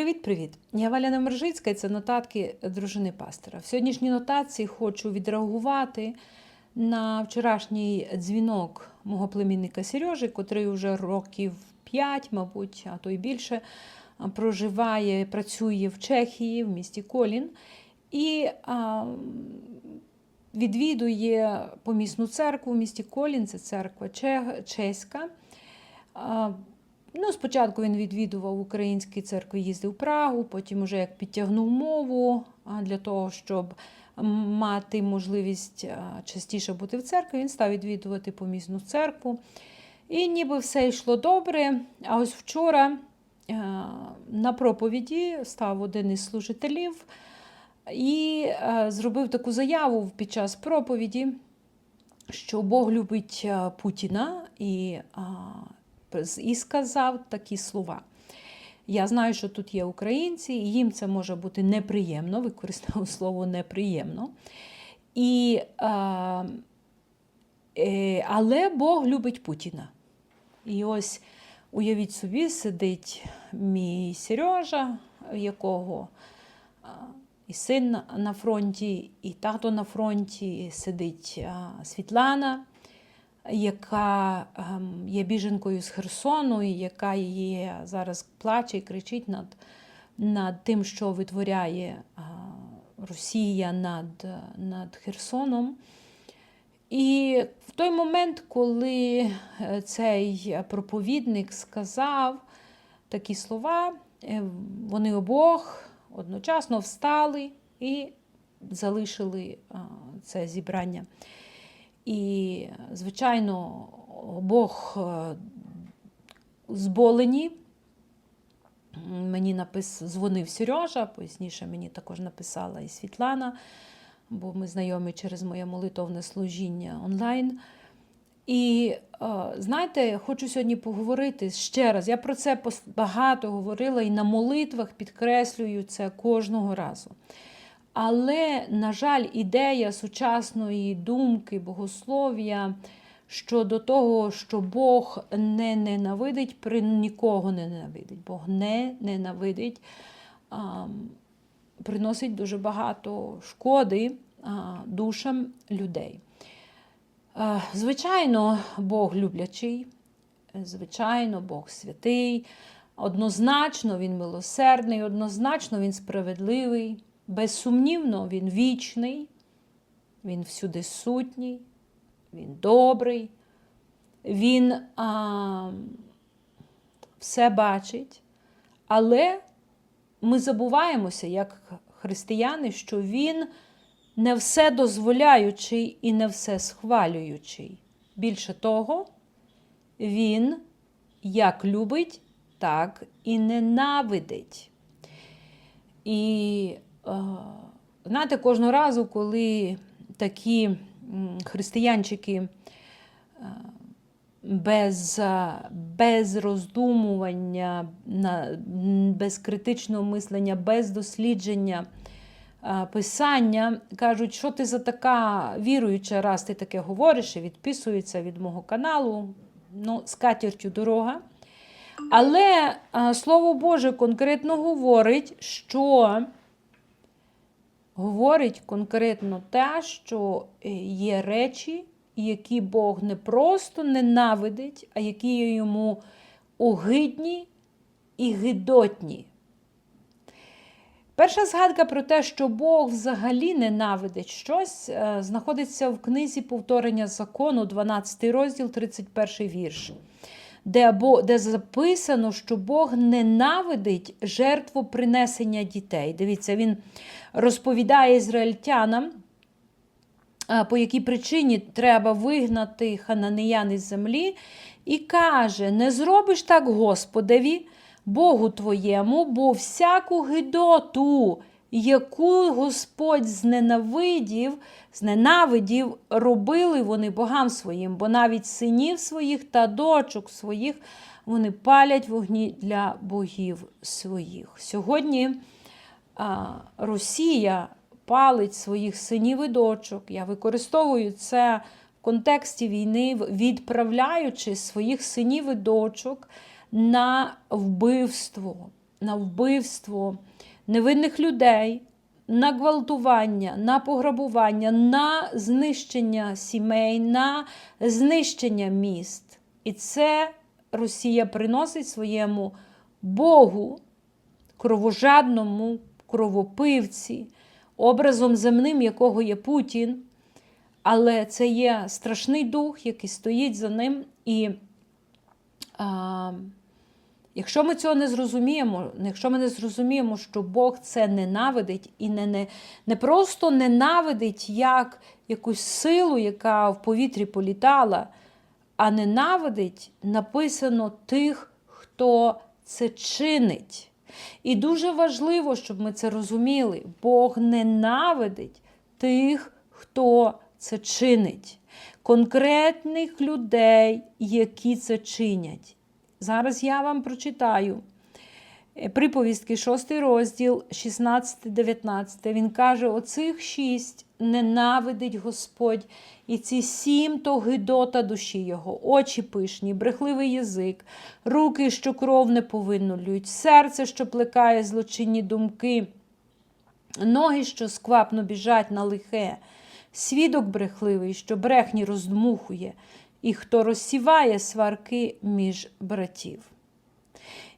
Привіт-привіт! Я Валя Немержицька і це нотатки дружини пастора. В сьогоднішній нотації хочу відреагувати на вчорашній дзвінок мого племінника Сережі, котрий вже років 5, мабуть, а то й більше, проживає, працює в Чехії, в місті Колін. І а, відвідує помісну церкву в місті Колін, це церква чеська. Ну, спочатку він відвідував українські церкви, їздив в Прагу, потім уже як підтягнув мову для того, щоб мати можливість частіше бути в церкві, він став відвідувати помісну церкву. І ніби все йшло добре. А ось вчора на проповіді став один із служителів і зробив таку заяву під час проповіді, що Бог любить Путіна і і сказав такі слова. Я знаю, що тут є українці, і їм це може бути неприємно, використав слово неприємно. І, а, е, Але Бог любить Путіна. І ось уявіть собі, сидить мій Сережа, якого і син на- фронті, і тато на фронті, і сидить Світлана яка ем, є біженкою з Херсону, і яка є зараз плаче і кричить над, над тим, що витворяє Росія над, над Херсоном. І в той момент, коли е, цей проповідник сказав такі слова, е, вони обох одночасно встали і залишили це зібрання. І, звичайно, обох е, зболені. Мені напис... дзвонив Сережа, пізніше мені також написала і Світлана, бо ми знайомі через моє молитовне служіння онлайн. І е, знаєте, хочу сьогодні поговорити ще раз. Я про це багато говорила і на молитвах підкреслюю це кожного разу. Але, на жаль, ідея сучасної думки, богослов'я щодо того, що Бог не ненавидить, при нікого не ненавидить. Бог не ненавидить, а, приносить дуже багато шкоди а, душам людей. Е, Звичайно, Бог люблячий, звичайно, Бог святий, однозначно Він милосердний, однозначно Він справедливий, безсумнівно Він вічний, Він всюди сутній, Він добрий, Він а, все бачить, але ми забуваємося, як християни, що Він не все дозволяючий і не все схвалюючий. Більше того, він як любить, так і ненавидить. І знаєте, кожного разу, коли такі християнчики е, без, е, без роздумування, без критичного мислення, без дослідження е, писання, кажуть, що ти за така віруюча, раз ти таке говориш і відписується від мого каналу. Ну, з катертю дорога. Але е, Слово Боже конкретно говорить, що говорить конкретно те, що е, є речі, які Бог не просто ненавидить, а які йому огидні і гидотні. Перша згадка про те, що Бог взагалі ненавидить щось, е, знаходиться в книзі повторення закону, 12 розділ, 31 вірш, де, де записано, що Бог ненавидить жертву принесення дітей. Дивіться, він розповідає ізраїльтянам, по якій причині треба вигнати хананеян із землі, і каже: Не зробиш так Господеві, Богу твоєму, бо всяку гидоту, яку Господь зненавидів, зненавидів, робили вони богам своїм, бо навіть синів своїх та дочок своїх вони палять вогні для богів своїх. Сьогодні а, Росія палить своїх синів і дочок. Я використовую це в контексті війни, відправляючи своїх синів і дочок на вбивство. на вбивство невинних людей, на гвалтування, на пограбування, на знищення сімей, на знищення міст. І це Росія приносить своєму Богу, кровожадному, кровопивці, образом земним, якого є Путін. Але це є страшний дух, який стоїть за ним. І а, якщо ми цього не зрозуміємо, якщо ми не зрозуміємо, що Бог це ненавидить і не, не, не просто ненавидить як якусь силу, яка в повітрі політала, а ненавидить написано тих, хто це чинить. І дуже важливо, щоб ми це розуміли. Бог ненавидить тих, хто це чинить, конкретних людей, які це чинять. Зараз я вам прочитаю приповістки, 6 розділ, 16-19. Він каже: оцих шість ненавидить Господь, і ці сім то гидота душі його, очі пишні, брехливий язик, руки, що кров не повиннолюють, серце, що плекає злочинні думки, ноги, що сквапно біжать на лихе, свідок брехливий, що брехні роздмухує, і хто розсіває сварки між братів.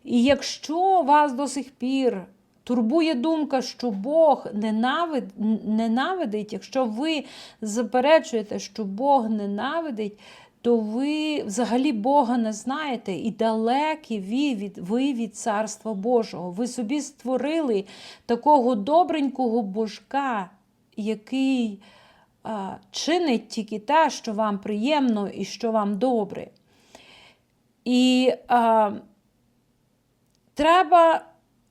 І якщо вас до сих пір турбує думка, що Бог ненавид, ненавидить, якщо ви заперечуєте, що Бог ненавидить, то ви взагалі Бога не знаєте і далекі ви від, ви від Царства Божого. Ви собі створили такого добренького божка, який чинить тільки те, що вам приємно і що вам добре. І а, треба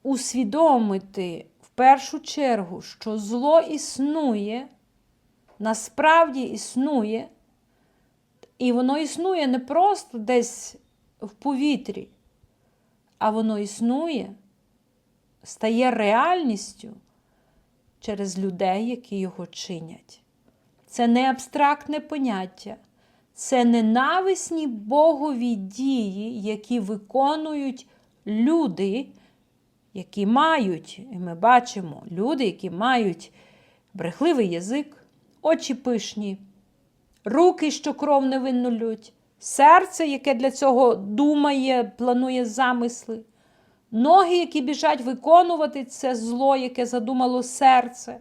усвідомити в першу чергу, що зло існує, насправді існує, і воно існує не просто десь в повітрі, а воно існує, стає реальністю через людей, які його чинять. Це не абстрактне поняття, це ненависні Богові дії, які виконують люди, які мають, і ми бачимо, люди, які мають брехливий язик, очі пишні, руки, що кров не виннолють, серце, яке для цього думає, планує замисли, ноги, які біжать виконувати це зло, яке задумало серце,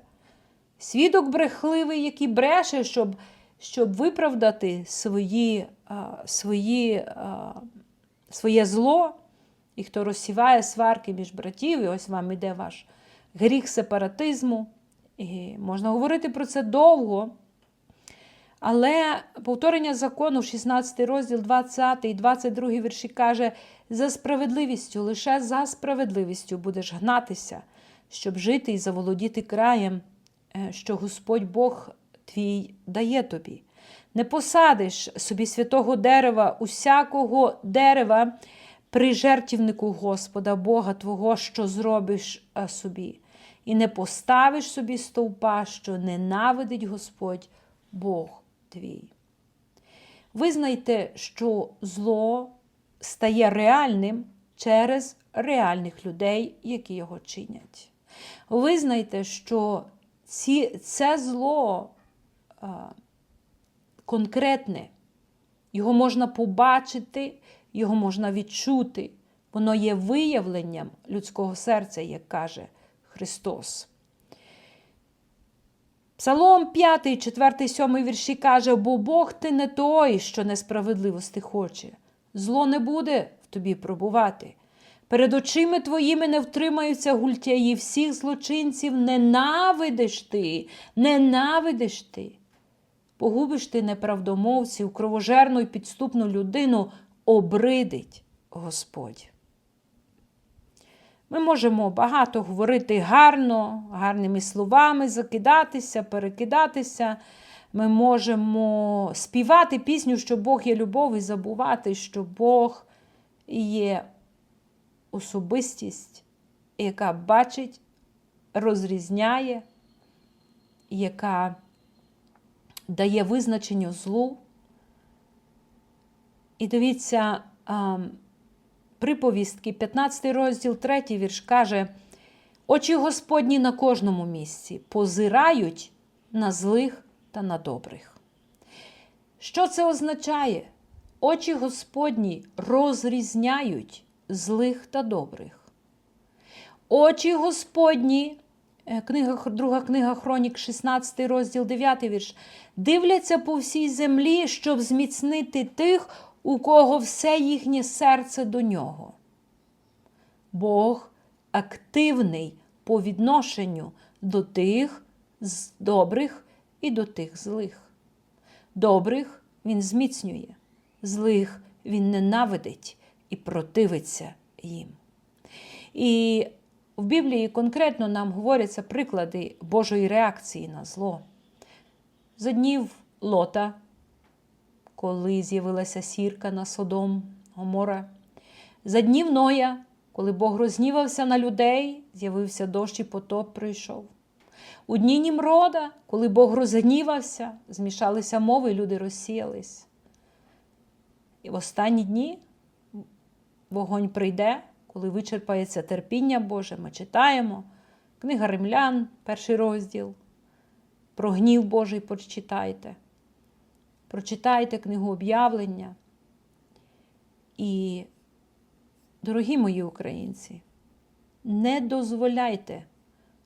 свідок брехливий, який бреше, щоб щоб виправдати свої, свої, своє зло, і хто розсіває сварки між братів, і ось вам іде ваш гріх сепаратизму. І Можна говорити про це довго. Але повторення закону, 16 розділ, 20 і 22 вірші каже: за справедливістю, лише за справедливістю будеш гнатися, щоб жити і заволодіти краєм, що Господь Бог твій дає тобі. Не посадиш собі святого дерева, усякого дерева при жертівнику Господа, Бога Твого, що зробиш собі, і не поставиш собі стовпа, що ненавидить Господь Бог твій. Визнайте, що зло стає реальним через реальних людей, які його чинять. Визнайте, що ці, це зло а, конкретне, його можна побачити, його можна відчути. Воно є виявленням людського серця, як каже Христос. Псалом 5, 4, 7 вірші каже: бо Бог ти не той, що несправедливості хоче. Зло не буде в тобі пробувати. Перед очима твоїми не втримаються гультяї, всіх злочинців ненавидиш ти, ненавидиш ти. Погубиш ти неправдомовців, кровожерну і підступну людину обридить Господь. Ми можемо багато говорити гарно, гарними словами, закидатися, перекидатися. Ми можемо співати пісню, що Бог є любов, і забувати, що Бог є особистість, яка бачить, розрізняє, яка дає визначення злу. І дивіться, приповістки, 15 розділ, 3 вірш каже: Очі Господні на кожному місці позирають на злих та на добрих. Що це означає? Очі Господні розрізняють злих та добрих. Очі Господні, е, книга, друга книга Хронік, 16 розділ, 9 вірш, дивляться по всій землі, щоб зміцнити тих, у кого все їхнє серце до нього. Бог активний по відношенню до тих з- добрих і до тих злих. Добрих він зміцнює, злих він ненавидить і противиться їм. І в Біблії конкретно нам говоряться приклади Божої реакції на зло. За днів Лота, коли з'явилася сірка на Содом, Гомора, за днів Ноя, коли Бог рознівався на людей, з'явився дощ і потоп прийшов. У дні Німрода, коли Бог розгнівався, змішалися мови, люди розсіялись. І в останні дні вогонь прийде, коли вичерпається терпіння Боже. Ми читаємо. Книга Римлян, перший розділ. Про гнів Божий прочитайте. Прочитайте книгу об'явлення. І, дорогі мої українці, не дозволяйте,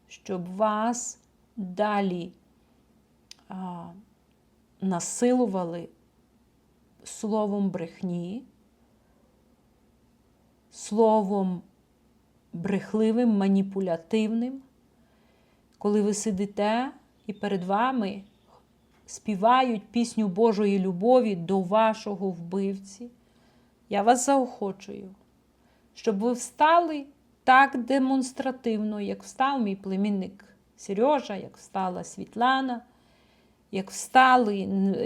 щоб вас далі а, насилували словом брехні, словом брехливим, маніпулятивним, коли ви сидите і перед вами співають пісню Божої любові до вашого вбивці. Я вас заохочую, щоб ви встали так демонстративно, як встав мій племінник Сережа, як встала Світлана, як встали,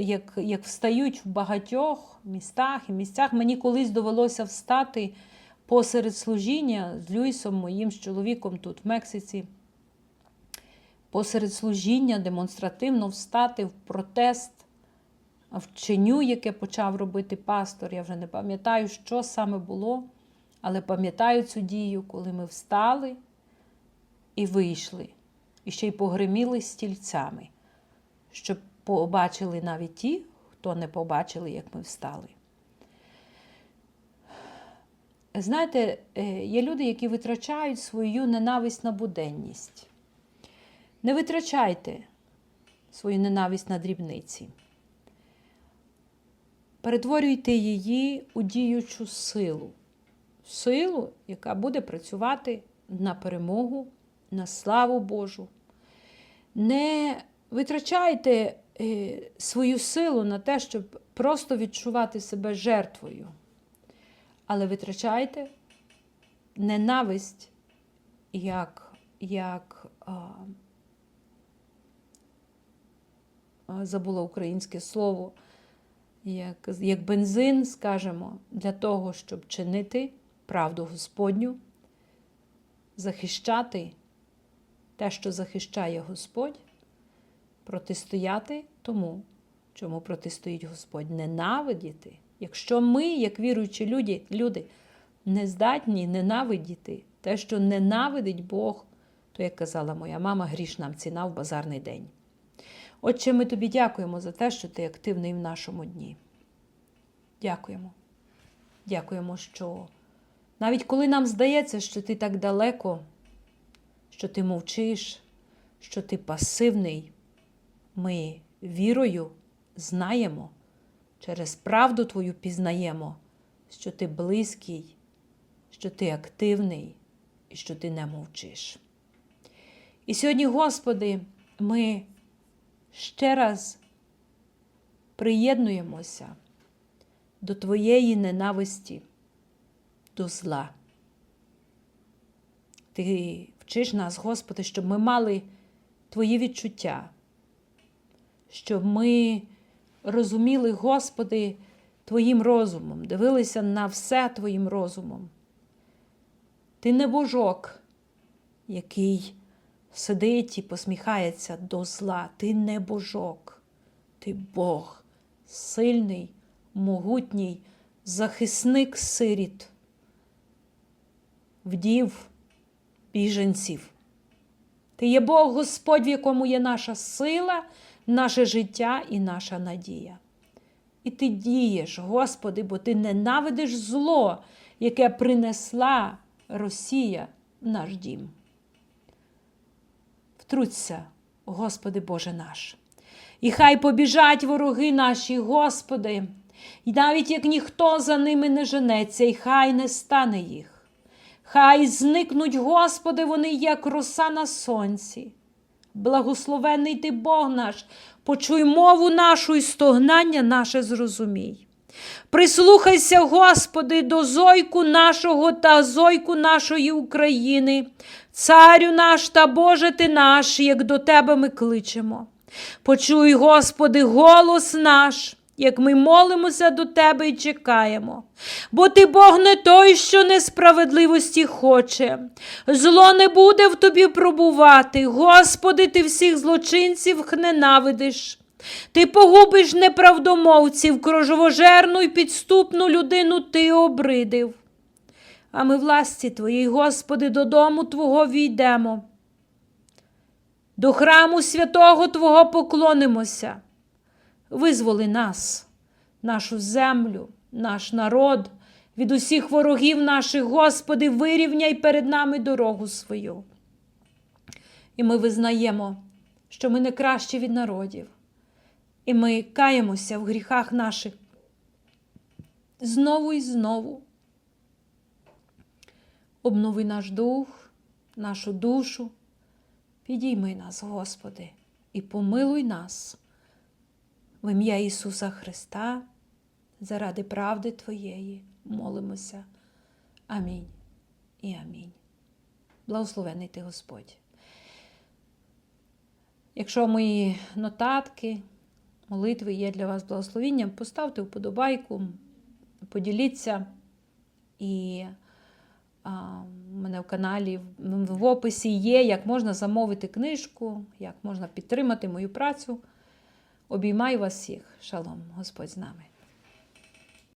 як, як встають в багатьох містах і місцях. Мені колись довелося встати посеред служіння з Люїсом, моїм з чоловіком тут, в Мексиці. Посеред служіння демонстративно встати в протест вченню, яке почав робити пастор. Я вже не пам'ятаю, що саме було, але пам'ятаю цю дію, коли ми встали і вийшли, і ще й погриміли стільцями, щоб побачили навіть ті, хто не побачили, як ми встали. Знаєте, е, є люди, які витрачають свою ненависть на буденність. Не витрачайте свою ненависть на дрібниці. Перетворюйте її у діючу силу. Силу, яка буде працювати на перемогу, на славу Божу. Не витрачайте е, свою силу на те, щоб просто відчувати себе жертвою. Але витрачайте ненависть як, як а, забула українське слово, як, як бензин, скажімо, для того, щоб чинити правду Господню, захищати те, що захищає Господь, протистояти тому, чому протистоїть Господь, ненавидіти. Якщо ми, як віруючі люди, люди не здатні ненавидіти те, що ненавидить Бог, то, як казала моя мама, гріш нам ціна в базарний день. Отче, ми тобі дякуємо за те, що ти активний в нашому дні. Дякуємо. Дякуємо, що навіть коли нам здається, що ти так далеко, що ти мовчиш, що ти пасивний, ми вірою знаємо, через правду Твою пізнаємо, що ти близький, що ти активний і що ти не мовчиш. І сьогодні, Господи, ми ще раз приєднуємося до Твоєї ненависті, до зла. Ти вчиш нас, Господи, щоб ми мали Твої відчуття, щоб ми розуміли, Господи, Твоїм розумом, дивилися на все Твоїм розумом. Ти не божок, який сидить і посміхається до зла. Ти не божок, ти Бог, сильний, могутній, захисник сиріт. вдів, біженців. Ти є Бог Господь, в якому є наша сила, наше життя і наша надія. І ти дієш, Господи, бо ти ненавидиш зло, яке принесла Росія наш дім. Втруться, Господи Боже наш. І хай побіжать вороги наші, Господи, і навіть як ніхто за ними не женеться, і хай не стане їх. Хай зникнуть, Господи, вони, як роса на сонці. Благословений ти Бог наш, почуй мову нашу і стогнання наше зрозумій. Прислухайся, Господи, до зойку нашого та зойку нашої України, Царю наш та Боже ти наш, як до Тебе ми кличемо. Почуй, Господи, голос наш, як ми молимося до Тебе і чекаємо. Бо ти Бог не той, що несправедливості хоче. Зло не буде в тобі пробувати. Господи, ти всіх злочинців ненавидиш. Ти погубиш неправдомовців, крожовожерну й підступну людину ти обридив. А ми власті Твоїй, Господи, додому Твого війдемо. До храму святого Твого поклонимося. Визволи нас, нашу землю, наш народ від усіх ворогів наших, Господи, вирівняй перед нами дорогу свою. І ми визнаємо, що ми не кращі від народів, і ми каємося в гріхах наших знову і знову. Обнови наш дух, нашу душу, підійми нас, Господи, і помилуй нас в ім'я Ісуса Христа, заради правди Твоєї молимося. Амінь і амінь. Благословений ти Господь. Якщо мої нотатки, молитви є для вас благословінням, поставте вподобайку, поділіться. І а, у мене в каналі в, описі є, як можна замовити книжку, як можна підтримати мою працю. Обіймаю вас всіх. Шалом, Господь з нами.